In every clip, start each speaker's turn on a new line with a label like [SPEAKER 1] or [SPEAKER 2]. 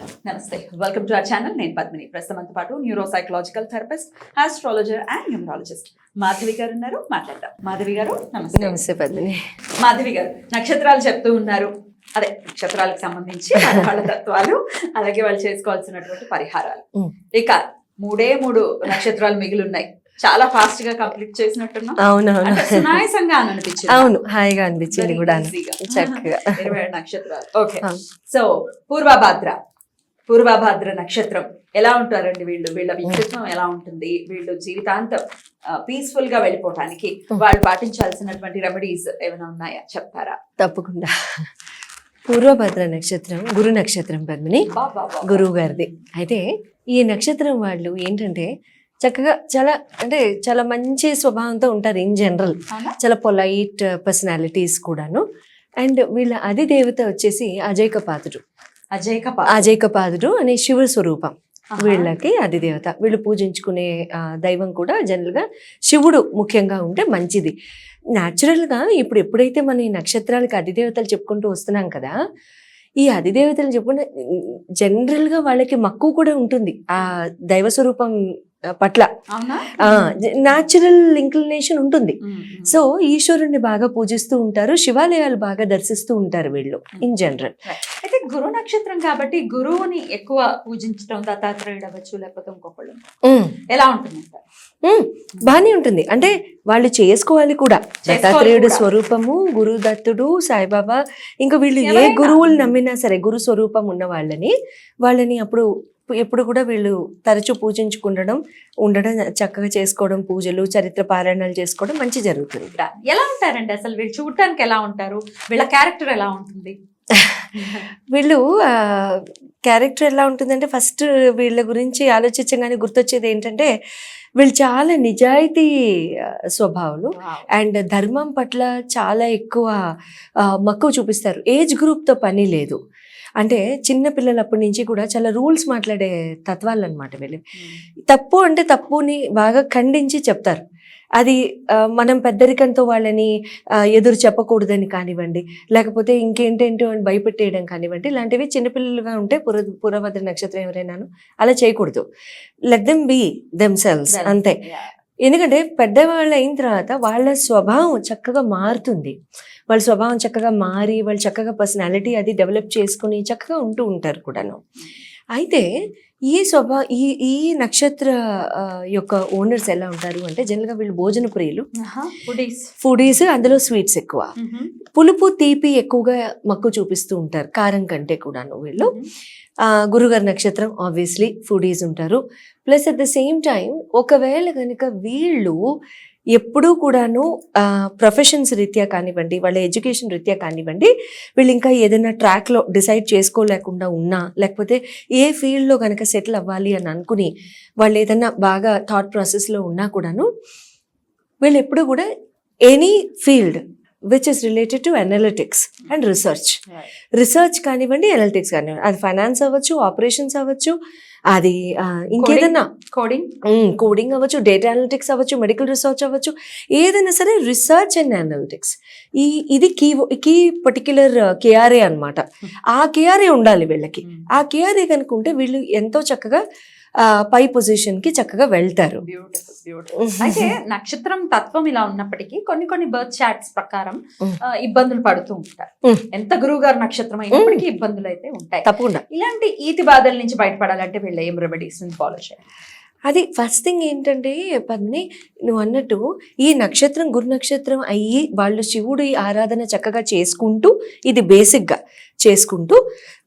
[SPEAKER 1] నమస్తే. Welcome to our channel నేను పద్మిని. ప్రస్తుతంతో పాటు neuro psychological therapist astrologer and numerologist Madhavi గారు ఉన్నారు. మాట్లాడదాం. మాధవి గారు నమస్తే.
[SPEAKER 2] నమస్తే పద్మిని.
[SPEAKER 1] మాధవి గారు నక్షత్రాలు చెప్తూ ఉన్నారు. అదే నక్షత్రాలకు సంబంధించి వాళ్ళ తత్వాలు అలాగే వాళ్ళు చేసుకోవాల్సినటువంటి పరిహారాలు. ఇక మూడే మూడు నక్షత్రాలు మిగిలి ఉన్నాయి చాలా ఫాస్ట్గా కంప్లీట్ చేసినట్టున్నాం.
[SPEAKER 2] అవునవును.
[SPEAKER 1] అంటే సునాయసంగా అని అనిపించింది.
[SPEAKER 2] అవును హాయిగా అనిపించింది కూడా. చక్కగా.
[SPEAKER 1] ఇరవై నక్షత్రాలు. ఓకే. సో పూర్వభాద్ర. పూర్వభాద్ర నక్షత్రం. ఎలా ఉంటారండి వీళ్ళు? వీళ్ళ వ్యక్తిత్వం ఎలా ఉంటుంది? వీళ్ళు జీవితాంతం పీస్ఫుల్గా వెళ్ళిపోవటానికి. వాళ్ళు పాటించాల్సినటువంటి రెమెడీస్ ఏమైనా ఉన్నాయా? చెప్తారా?
[SPEAKER 2] తప్పకుండా. పూర్వభద్ర నక్షత్రం గురు నక్షత్రం పద్మిని. గురువు గారిది అయితే ఈ నక్షత్రం వాళ్ళు ఏంటంటే చక్కగా చాలా అంటే చాలా మంచి స్వభావంతో ఉంటారు ఇన్ జనరల్? చాలా పొలైట్ పర్సనాలిటీస్ కూడాను. అండ్ వీళ్ళ అధి దేవత వచ్చేసి అజైకపాదుడు
[SPEAKER 1] అజయ్
[SPEAKER 2] అజైకపాదుడు అనే శివ స్వరూపం. వీళ్ళకి అది దేవత. వీళ్ళు పూజించుకునే దైవం కూడా జనరల్గా శివుడు ముఖ్యంగా ఉంటే మంచిది. న్యాచురల్గా ఇప్పుడు ఎప్పుడైతే మనం ఈ నక్షత్రాలకి అధిదేవతలు చెప్పుకుంటూ వస్తున్నాం కదా ఈ అధిదేవతలు చెప్పుకుంటే జనరల్గా వాళ్ళకి మక్కువ కూడా ఉంటుంది. ఆ దైవ స్వరూపం పట్ల. న్యాచురల్ ఇంక్లినేషన్ ఉంటుంది. సో ఈశ్వరుణ్ణి బాగా పూజిస్తూ ఉంటారు శివాలయాలు బాగా దర్శిస్తూ ఉంటారు వీళ్ళు ఇన్ జనరల్
[SPEAKER 1] అయితే గురు నక్షత్రం కాబట్టి గురువుని ఎక్కువ పూజించడం దత్తాత్రేయుడు అవ్వచ్చు లేకపోతే ఇంకొకళ్ళు ఎలా ఉంటుంది?
[SPEAKER 2] బానే ఉంటుంది. అంటే వాళ్ళు చేసుకోవాలి కూడా. దత్తాత్రేయుడు. స్వరూపము గురు దత్తుడు సాయిబాబా ఇంకా వీళ్ళు ఏ. గురువులు నమ్మినా సరే గురు స్వరూపం ఉన్న వాళ్ళని వాళ్ళని అప్పుడు ఎప్పుడు కూడా వీళ్ళు తరచూ పూజించుకుండడం ఉండడం చక్కగా చేసుకోవడం పూజలు చరిత్ర పారాయణాలు చేసుకోవడం మంచి జరుగుతుంది.
[SPEAKER 1] ఎలా ఉంటారండి అసలు వీళ్ళు చూడటానికి ఎలా ఉంటారు? వీళ్ళ క్యారెక్టర్ ఎలా ఉంటుంది?
[SPEAKER 2] వీళ్ళు క్యారెక్టర్ ఎలా ఉంటుందంటే ఫస్ట్ వీళ్ళ గురించి ఆలోచించగానే గుర్తొచ్చేది ఏంటంటే వీళ్ళు చాలా నిజాయితీ స్వభావాలు. అండ్ ధర్మం పట్ల చాలా ఎక్కువ మక్కువ చూపిస్తారు. ఏజ్ గ్రూప్తో పని లేదు. అంటే చిన్న పిల్లలప్పటి నుంచి కూడా చాలా రూల్స్ మాట్లాడే తత్వాలు అనమాట వీళ్ళు తప్పు అంటే తప్పుని బాగా ఖండించి చెప్తారు. అది మనం పెద్దరికంతో వాళ్ళని ఎదురు చెప్పకూడదని కానివ్వండి లేకపోతే ఇంకేంటేంటో అని భయపెట్టేయడం కానివ్వండి ఇలాంటివి చిన్నపిల్లలుగా ఉంటే పుర పురభద్ర నక్షత్రం ఎవరైనాను అలా చేయకూడదు. Let them be themselves
[SPEAKER 1] Well,
[SPEAKER 2] అంతే. ఎందుకంటే పెద్దవాళ్ళు అయిన తర్వాత వాళ్ళ స్వభావం చక్కగా మారుతుంది. వాళ్ళ స్వభావం చక్కగా మారి వాళ్ళు చక్కగా పర్సనాలిటీ అది డెవలప్ చేసుకుని చక్కగా ఉంటూ ఉంటారు కూడాను. అయితే ఈ స్వభా ఈ ఈ నక్షత్ర యొక్క ఓనర్స్ ఎలా ఉంటారు అంటే జనరల్గా వీళ్ళు భోజన ప్రియులు. ఫుడీస్ అందులో స్వీట్స్ ఎక్కువ. పులుపు తీపి ఎక్కువగా మక్కువ చూపిస్తూ ఉంటారు కారం కంటే కూడాను వీళ్ళు. గురుగారి నక్షత్రం ఆబ్వియస్లీ ఫుడీస్ ఉంటారు. Plus at the same time ఒకవేళ కనుక వీళ్ళు ఎప్పుడూ కూడాను ప్రొఫెషన్స్ రీత్యా కానివ్వండి వాళ్ళ ఎడ్యుకేషన్ రీత్యా కానివ్వండి వీళ్ళు ఇంకా ఏదైనా ట్రాక్లో డిసైడ్ చేసుకోలేకుండా ఉన్నా లేకపోతే ఏ ఫీల్డ్లో కనుక సెటిల్ అవ్వాలి అని అనుకుని వాళ్ళు ఏదైనా బాగా థాట్ ప్రాసెస్లో ఉన్నా కూడాను వీళ్ళు ఎప్పుడూ కూడా any field which is related to analytics and research. Research కానివ్వండి అనలిటిక్స్ కానివ్వండి అది ఫైనాన్స్ అవ్వచ్చు ఆపరేషన్స్ అవ్వచ్చు అది ఆ, ఇంకేదైనా
[SPEAKER 1] Coding.
[SPEAKER 2] కోడింగ్ అవ్వచ్చు డేటా అనలిటిక్స్ అవ్వచ్చు మెడికల్ రీసెర్చ్ అవ్వచ్చు ఏదైనా సరే రీసెర్చ్ అండ్ అనలిటిక్స్ ఈ ఇది కీ కీ పర్టిక్యులర్ కేఆర్ఏ అన్నమాట. ఆ కేఆర్ఏ ఉండాలి వీళ్ళకి.
[SPEAKER 1] Mm.
[SPEAKER 2] ఆ కేఆర్ఏ కనుక ఉంటే వీళ్ళు ఎంతో చక్కగా పై పొజిషన్కి చక్కగా వెళ్తారు.
[SPEAKER 1] అయితే నక్షత్రం తత్వం ఇలా ఉన్నప్పటికీ కొన్ని కొన్ని బర్త్ చార్ట్స్ ప్రకారం ఇబ్బందులు పడుతూ ఉంటారు. ఎంత గురువు గారు నక్షత్రం అయినప్పటికీ ఇబ్బందులు అయితే ఉంటాయి.
[SPEAKER 2] తప్పకుండా.
[SPEAKER 1] ఇలాంటి ఈతి బాధల నుంచి బయటపడాలంటే వీళ్ళు ఏం రెమెడీస్ ఫాలో చేయాలి?
[SPEAKER 2] అది ఫస్ట్ థింగ్ ఏంటంటే పద్మిని నువ్వు అన్నట్టు ఈ నక్షత్రం గురు నక్షత్రం అయ్యి వాళ్ళు శివుడి ఆరాధన చక్కగా చేసుకుంటూ ఇది బేసిక్గా చేసుకుంటూ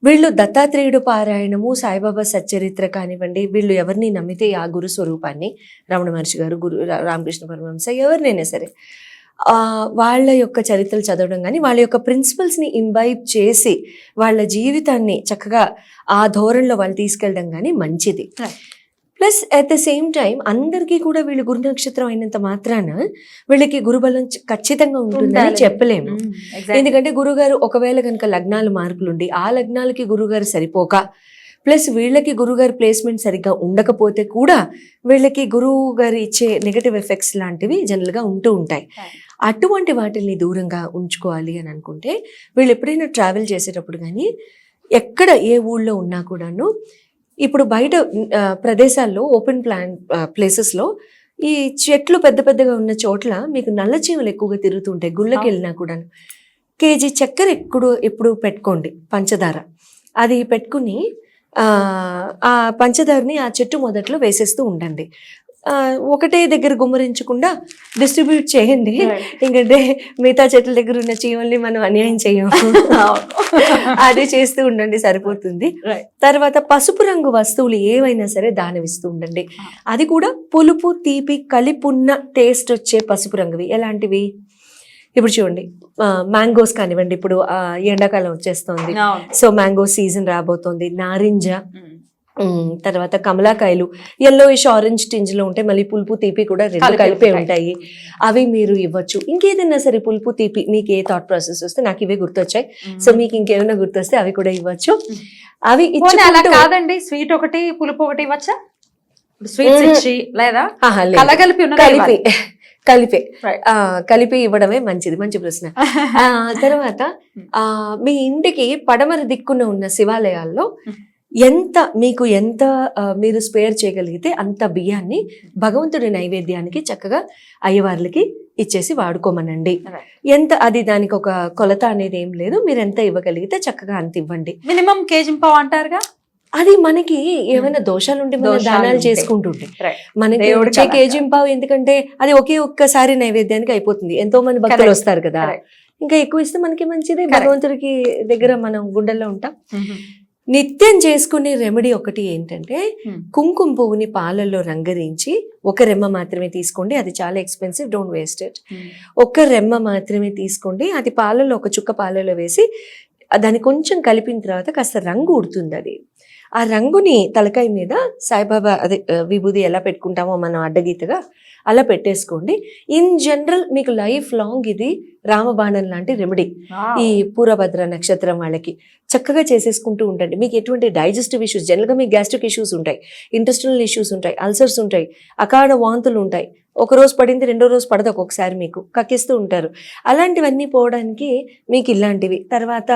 [SPEAKER 2] వీళ్ళు దత్తాత్రేయుడు పారాయణము సాయిబాబా సచ్చరిత్ర కానివ్వండి వీళ్ళు ఎవరిని నమ్మితే ఆ గురు స్వరూపాన్ని రమణ మహర్షి గారు గురు రా- రామకృష్ణ పరమహంస ఎవరినైనా సరే వాళ్ళ యొక్క చరిత్రలు చదవడం కానీ వాళ్ళ యొక్క ప్రిన్సిపల్స్ని ఇంబైబ్ చేసి వాళ్ళ జీవితాన్ని చక్కగా ఆ ధోరణిలో వాళ్ళు తీసుకెళ్ళడం కానీ మంచిది. Plus at the same time అందరికీ కూడా వీళ్ళు గురు నక్షత్రం అయినంత మాత్రాన వీళ్ళకి గురుబలం ఖచ్చితంగా ఉంటుందని. చెప్పలేము. ఎందుకంటే గురుగారు ఒకవేళ కనుక లగ్నాలు మార్పులుండి ఆ లగ్నాలకి గురుగారు సరిపోక ప్లస్ వీళ్ళకి గురుగారి ప్లేస్మెంట్ సరిగ్గా ఉండకపోతే కూడా వీళ్ళకి గురువు గారు ఇచ్చే నెగటివ్ ఎఫెక్ట్స్ లాంటివి జనరల్గా ఉంటూ ఉంటాయి. అటువంటి వాటిల్ని దూరంగా ఉంచుకోవాలి అని అనుకుంటే వీళ్ళు ఎప్పుడైనా ట్రావెల్ చేసేటప్పుడు కానీ ఎక్కడ ఏ ఊళ్ళో ఉన్నా కూడాను ఇప్పుడు బయట ప్రదేశాల్లో ఓపెన్ ప్లాన్ ప్లేసెస్లో ఈ చెట్లు పెద్ద పెద్దగా ఉన్న చోట్ల మీకు నల్ల చీమలు ఎక్కువగా తిరుగుతుంటాయి గుళ్ళకి. వెళ్ళినా కూడాను. కేజీ చక్కెర ఎప్పుడు ఎప్పుడు పెట్టుకోండి పంచదార. అది పెట్టుకుని ఆ, పంచదారని ఆ చెట్టు మొదట్లో వేసేస్తూ ఉండండి. ఒకటే దగ్గర గుమ్మరించకుండా డిస్ట్రిబ్యూట్ చేయండి. ఎందుకంటే మిగతా చెట్ల దగ్గర ఉన్న చీమల్ని మనం అన్యాయం చేయము అదే చేస్తూ ఉండండి సరిపోతుంది. తర్వాత పసుపు రంగు వస్తువులు ఏవైనా సరే దానవిస్తూ ఉండండి. అది కూడా పులుపు తీపి కలిపున్న టేస్ట్ వచ్చే పసుపు రంగువి. ఎలాంటివి? ఇప్పుడు చూడండి మ్యాంగోస్ కానివ్వండి. ఇప్పుడు ఎండాకాలం వచ్చేస్తుంది. సో మ్యాంగో సీజన్ రాబోతోంది. నారింజ తర్వాత కమలాకాయలు ఎల్లోయిష్ ఆరెంజ్ టింజ్లో ఉంటాయి మళ్ళీ పులుపు తీపి కూడా రెండు
[SPEAKER 1] కలిపి ఉంటాయి.
[SPEAKER 2] అవి మీరు ఇవ్వచ్చు. ఇంకేదైనా సరే పులుపు తీపి మీకు ఏ థాట్ ప్రాసెస్ వస్తే నాకు ఇవే గుర్తొచ్చాయి. సో మీకు ఇంకేమైనా గుర్తొస్తే అవి కూడా ఇవ్వచ్చు. అవి
[SPEAKER 1] అలా కాదండి స్వీట్ ఒకటి పులుపు ఒకటి ఇవ్వచ్చా? స్వీట్స్. ఇచ్చి లేదా. కలగలిపి ఉన్నది
[SPEAKER 2] కలిపి. కలిపే. కలిపి ఇవ్వడమే మంచిది మంచి ప్రశ్న. తర్వాత ఆ, మీ ఇంటికి పడమర దిక్కున ఉన్న శివాలయాల్లో. ఎంత మీకు ఎంత మీరు స్పేర్ చేయగలిగితే అంత బియ్యాన్ని భగవంతుడి నైవేద్యానికి చక్కగా అయ్యవార్లకి ఇచ్చేసి వాడుకోమనండి. ఎంత అది దానికి ఒక కొలత అనేది ఏం లేదు మీరు ఎంత ఇవ్వగలిగితే చక్కగా అంత ఇవ్వండి
[SPEAKER 1] మినిమం కేజీ పావు అంటారుగా
[SPEAKER 2] అది మనకి ఏమైనా దోషాలు ఉంటే మనం
[SPEAKER 1] దోషాలు
[SPEAKER 2] దానాలు. చేసుకుంటుంటే. మనకి వచ్చే కేజీ పావు ఎందుకంటే అది ఒకే ఒక్కసారి నైవేద్యానికి అయిపోతుంది ఎంతో మంది భక్తులు. వస్తారు కదా. ఇంకా ఎక్కువ ఇస్తే మనకి మంచిదే. భగవంతుడికి దగ్గర మనం గుండెల్లో ఉంటాం నిత్యం చేసుకునే రెమెడీ ఒకటి ఏంటంటే
[SPEAKER 1] Hmm.
[SPEAKER 2] కుంకుమ పువ్వుని పాలల్లో రంగరించి ఒక రెమ్మ మాత్రమే తీసుకోండి అది చాలా ఎక్స్పెన్సివ్ డోంట్ వేస్ట్ ఇట్ ఒక్క రెమ్మ మాత్రమే తీసుకోండి అది పాలలో ఒక చుక్క పాలలో వేసి దాన్ని కొంచెం కలిపిన తర్వాత కాస్త రంగు ఉడుతుంది అది. ఆ రంగుని తలకాయ మీద సాయిబాబా అదే విభూది ఎలా పెట్టుకుంటామో మనం అడ్డగీతగా అలా పెట్టేసుకోండి. ఇన్ జనరల్ మీకు లైఫ్ లాంగ్ ఇది రామబాణం లాంటి రెమెడీ ఈ పూర్వభద్ర నక్షత్రం వాళ్ళకి చక్కగా చేసేసుకుంటూ ఉండండి. మీకు ఎటువంటి డైజెస్టివ్ ఇష్యూస్ జనరల్గా మీకు గ్యాస్ట్రిక్ ఇష్యూస్ ఉంటాయి ఇంటెస్టినల్ ఇష్యూస్ ఉంటాయి అల్సర్స్ ఉంటాయి అకాడ వాంతులు ఉంటాయి. ఒక రోజు పడింది రెండో రోజు పడదు ఒక్కొక్కసారి మీకు కక్కిస్తూ ఉంటారు. అలాంటివన్నీ పోవడానికి మీకు ఇలాంటివి. తర్వాత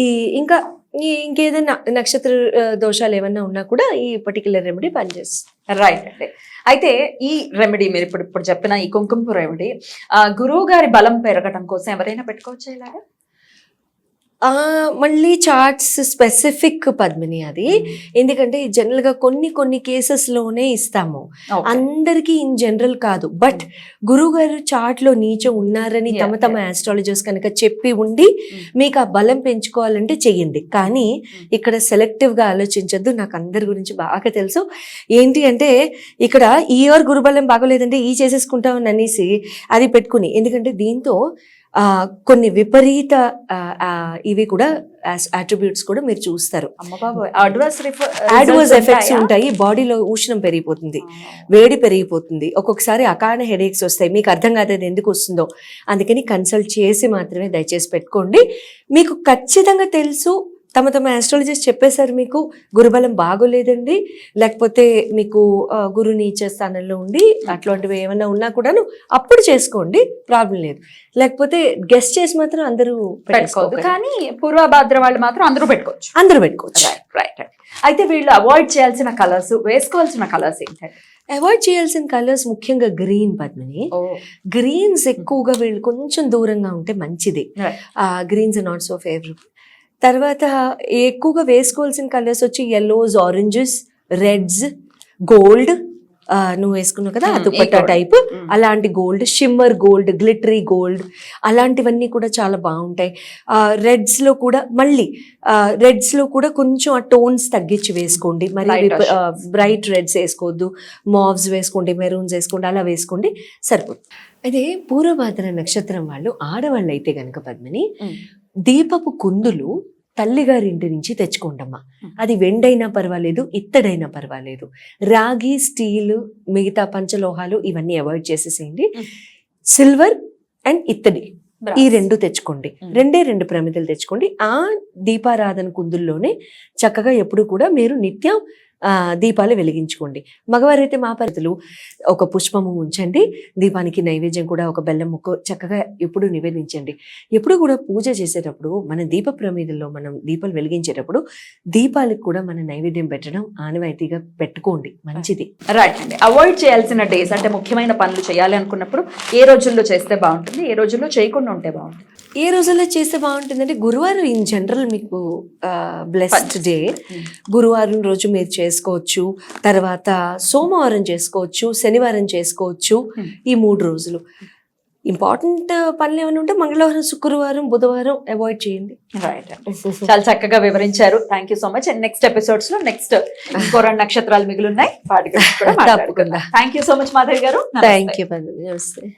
[SPEAKER 2] ఈ ఇంకా ఈ ఇంకేదైనా నక్షత్ర దోషాలు ఏమైనా ఉన్నా కూడా ఈ పర్టికులర్ రెమెడీ పనిచేస్తుంది.
[SPEAKER 1] రైట్ అండి. అయితే ఈ రెమెడీ మీరు ఇప్పుడు ఇప్పుడు చెప్పిన ఈ కుంకుమ రెమెడీ గురువు గారి బలం పెరగడం కోసం ఎవరైనా పెట్టుకోవచ్చు ఇలాగా?
[SPEAKER 2] మళ్ళీ చార్ట్స్ స్పెసిఫిక్ పద్మిని అది. ఎందుకంటే జనరల్గా కొన్ని కొన్ని కేసెస్లోనే ఇస్తాము. అందరికీ ఇన్ జనరల్ కాదు. బట్ గురువు గారు చార్ట్లో నీచ ఉన్నారని తమ తమ ఆస్ట్రాలజర్స్ కనుక చెప్పి ఉండి. మీకు ఆ బలం పెంచుకోవాలంటే చెయ్యండి. కానీ. ఇక్కడ సెలెక్టివ్గా ఆలోచించొద్దు. నాకు అందరి గురించి బాగా తెలుసు. ఏంటి అంటే ఇక్కడ ఈ ఇయర్ గురుబలం బాగోలేదంటే ఈ చేసేసుకుంటామని అనేసి అది పెట్టుకుని. ఎందుకంటే దీంతో కొన్ని విపరీత ఇవి కూడా అట్రిబ్యూట్స్ కూడా మీరు చూస్తారు.
[SPEAKER 1] అడ్వర్స్
[SPEAKER 2] ఎఫెక్ట్స్ ఉంటాయి? బాడీలో ఉష్ణం పెరిగిపోతుంది. వేడి పెరిగిపోతుంది. ఒక్కొక్కసారి అకారణ హెడేక్స్ వస్తాయి. మీకు అర్థం కాదు ఎందుకు వస్తుందో. అందుకని కన్సల్ట్ చేసి మాత్రమే దయచేసి పెట్టుకోండి. మీకు ఖచ్చితంగా తెలుసు తమ తమ ఆస్ట్రాలజిస్ట్ చెప్పేశారు మీకు గురుబలం బాగోలేదండి లేకపోతే మీకు గురు నీచ స్థానంలో ఉండి అట్లాంటివి ఏమైనా ఉన్నా కూడాను అప్పుడు చేసుకోండి ప్రాబ్లం లేదు. లేకపోతే గెస్ట్ చేసి మాత్రం అందరూ
[SPEAKER 1] పెట్టుకోవద్దు.
[SPEAKER 2] పెట్టుకోవద్దు
[SPEAKER 1] కానీ పూర్వభాద్ర వాళ్ళు మాత్రం అందరూ పెట్టుకోవచ్చు.
[SPEAKER 2] అందరూ పెట్టుకోవచ్చు.
[SPEAKER 1] రైట్ రైట్ అయితే వీళ్ళు అవాయిడ్ చేయాల్సిన కలర్స్ వేసుకోవాల్సిన కలర్స్ ఏంటంటే
[SPEAKER 2] అవాయిడ్ చేయాల్సిన కలర్స్ ముఖ్యంగా గ్రీన్ పద్మిని. గ్రీన్స్ ఎక్కువగా వీళ్ళు కొంచెం దూరంగా ఉంటే మంచిది. గ్రీన్స్ నాట్ సో ఫేవరబుల్ తర్వాత ఎక్కువగా వేసుకోవాల్సిన కలర్స్ వచ్చి ఎల్లోస్ ఆరెంజెస్ రెడ్స్ గోల్డ్ నువ్వు వేసుకున్నావు కదా దుపట్టా. టైప్ అలాంటి gold shimmer gold glittery gold అలాంటివన్నీ కూడా చాలా బాగుంటాయి. రెడ్స్లో కూడా మళ్ళీ రెడ్స్లో కూడా కొంచెం ఆ టోన్స్ తగ్గించి వేసుకోండి. మరి. బ్రైట్ రెడ్స్ వేసుకోవద్దు మావ్స్ వేసుకోండి మెరూన్స్ వేసుకోండి అలా వేసుకోండి సరిపోతుంది. అదే పూర్వభాద్ర నక్షత్రం వాళ్ళు ఆడవాళ్ళు అయితే గనక పద్మిని దీపపు కుందులు తల్లిగారి ఇంటి నుంచి తెచ్చుకోండమ్మా. అది వెండైనా పర్వాలేదు ఇత్తడైనా పర్వాలేదు రాగి స్టీల్ మిగతా పంచలోహాలు ఇవన్నీ అవాయిడ్ చేసేసేయండి. సిల్వర్ అండ్ ఇత్తడి ఈ రెండు తెచ్చుకోండి. రెండే రెండు ప్రమిదలు తెచ్చుకోండి ఆ దీపారాధన కుందుల్లోనే చక్కగా ఎప్పుడు కూడా మీరు నిత్యం దీపాలు వెలిగించుకోండి. మగవారైతే మా పరిధులు ఒక పుష్పము ఉంచండి. దీపానికి నైవేద్యం కూడా ఒక బెల్లం ముక్క చక్కగా ఎప్పుడు నివేదించండి. ఎప్పుడు కూడా పూజ చేసేటప్పుడు మన దీప ప్రమిదల్లో మనం దీపాలు వెలిగించేటప్పుడు దీపాలకు కూడా మన నైవేద్యం పెట్టడం ఆనవాయితీగా పెట్టుకోండి. మంచిది.
[SPEAKER 1] రైట్ అండి అవాయిడ్ చేయాల్సిన డేస్ అంటే ముఖ్యమైన పనులు చేయాలి అనుకున్నప్పుడు ఏ రోజుల్లో చేస్తే బాగుంటుంది ఏ రోజుల్లో చేయకుండా ఉంటే బాగుంటుంది.
[SPEAKER 2] ఏ రోజుల్లో చేస్తే బాగుంటుందంటే గురువారం ఇన్ జనరల్ మీకు బ్లెస్డ్ డే గురువారం రోజు మీరు చేసుకోవచ్చు. తర్వాత సోమవారం చేసుకోవచ్చు శనివారం చేసుకోవచ్చు
[SPEAKER 1] Hmm.
[SPEAKER 2] ఈ మూడు రోజులు. ఇంపార్టెంట్ పనులు ఏమైనా ఉంటే మంగళవారం శుక్రవారం బుధవారం అవాయిడ్ చేయండి.
[SPEAKER 1] రైట్ చాలా చక్కగా వివరించారు. Thank you so much and next ఎపిసోడ్స్లో నెక్స్ట్ ఇంకో రెండు నక్షత్రాలు మిగిలి ఉన్నాయి. వాటి గురించి కూడా. Thank you so much Madhavi గారు.
[SPEAKER 2] థ్యాంక్ యూ నమస్తే